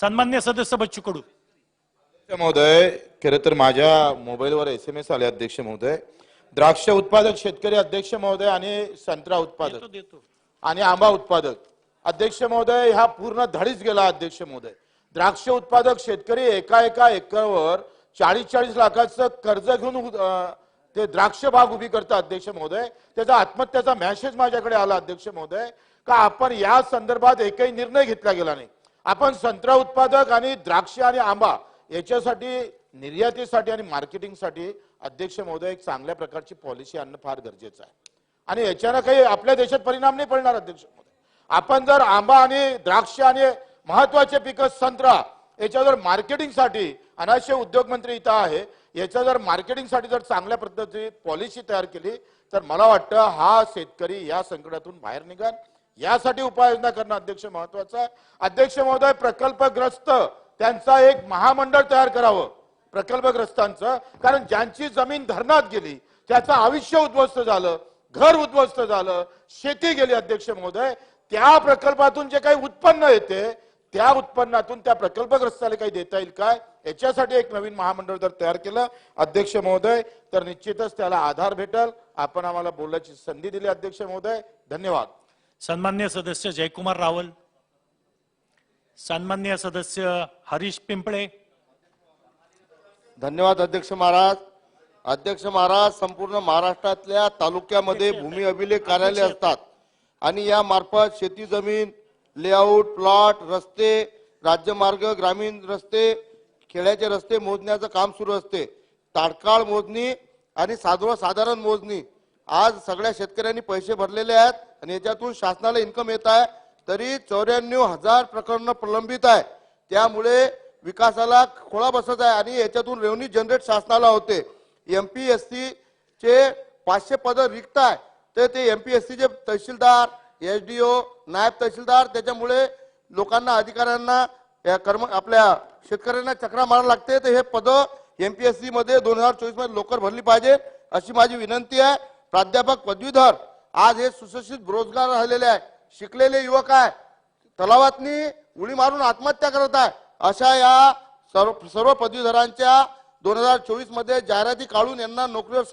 सन्मान्य सदस्य बच्चू कडू. महोदय खरं तर माझ्या मोबाईलवर एस एम एस आले अध्यक्ष महोदय. द्राक्ष उत्पादक शेतकरी अध्यक्ष महोदय आणि संत्रा उत्पादक. आणि आंबा उत्पादक. अध्यक्ष महोदय हा पूर्ण धडीच गेला अध्यक्ष महोदय. द्राक्ष उत्पादक शेतकरी एका एका एकरवर चाळीस चाळीस लाखाचं कर्ज घेऊन ते द्राक्ष बाग उभी करतात अध्यक्ष महोदय. त्याचा आत्महत्याचा मॅसेज माझ्याकडे आला अध्यक्ष महोदय. का आपण या संदर्भात एकही निर्णय घेतला गेला नाही? आपण संत्रा उत्पादक आणि द्राक्ष आणि आंबा याच्यासाठी निर्यातीसाठी आणि मार्केटिंगसाठी अध्यक्ष महोदय एक चांगल्या प्रकारची पॉलिसी आणणं फार गरजेचं आहे. आणि याच्यानं काही आपल्या देशात परिणाम नाही पडणार अध्यक्ष महोदय. आपण जर आंबा आणि द्राक्ष आणि महत्त्वाचे पिकं संत्रा याच्या जर मार्केटिंगसाठी अनाशय उद्योग मंत्री इथं आहे याच्या जर मार्केटिंगसाठी जर चांगल्या पद्धतीची पॉलिसी तयार केली तर मला वाटतं हा शेतकरी या संकटातून बाहेर निघाल. यासाठी उपाययोजना करणं अध्यक्ष महत्वाचं आहे. अध्यक्ष महोदय प्रकल्पग्रस्त त्यांचा एक महामंडळ तयार करावं प्रकल्पग्रस्तांचं. कारण ज्यांची जमीन धरणात गेली त्याचं आयुष्य उद्ध्वस्त झालं घर उद्ध्वस्त झालं शेती गेली अध्यक्ष महोदय त्या प्रकल्पातून जे काही उत्पन्न येते त्या उत्पन्नातून त्या प्रकल्पग्रस्ताला काही देता येईल काय? याच्यासाठी एक नवीन महामंडळ जर तयार केलं अध्यक्ष महोदय तर निश्चितच त्याला आधार भेटल. आपण आम्हाला बोलण्याची संधी दिली अध्यक्ष महोदय. धन्यवाद. सन्मान्य सदस्य जयकुमार रावल सन्मान्य सदस्य हरीश पिंपळे. धन्यवाद अध्यक्ष महाराज. अध्यक्ष महाराज संपूर्ण महाराष्ट्रातल्या तालुक्यामध्ये भूमी अभिलेख कार्यालय असतात. आणि या मार्फत शेती जमीन लेआउट प्लॉट रस्ते राज्यमार्ग ग्रामीण रस्ते खेड्याचे रस्ते मोजण्याचं काम सुरू असते. तात्काळ मोजणी आणि साधारण साधारण मोजणी. आज सगळ्या शेतकऱ्यांनी पैसे भरलेले आहेत. आणि याच्यातून शासनाला इन्कम येत आहे तरी चौऱ्याण्णव हजार प्रकरणं प्रलंबित आहे. त्यामुळे विकासाला खोळा बसत आहे आणि याच्यातून रेव्हन्यू जनरेट शासनाला होते. एम पी एस सीचे पाचशे पदं रिक्त आहे. तर ते एम पी एस सीचे तहसीलदार एस डी ओ नायब तहसीलदार त्याच्यामुळे लोकांना अधिकाऱ्यांना या कर्म आपल्या शेतकऱ्यांना चक्रा मारायला लागते. तर हे पद एस सीमध्ये दोन हजार चोवीसमध्ये लवकर भरली पाहिजे अशी माझी विनंती आहे. प्राध्यापक पदवीधर आज हे सुशिक्षित रोजगार राहिलेले आहे. शिकलेले युवक आहे. तलावातनी उडी मारून आत्महत्या करत आहे. अशा या सर्व सर्व पदवीधरांच्या दोन हजार चोवीसमध्ये जाहिराती काढून यांना नोकरीवर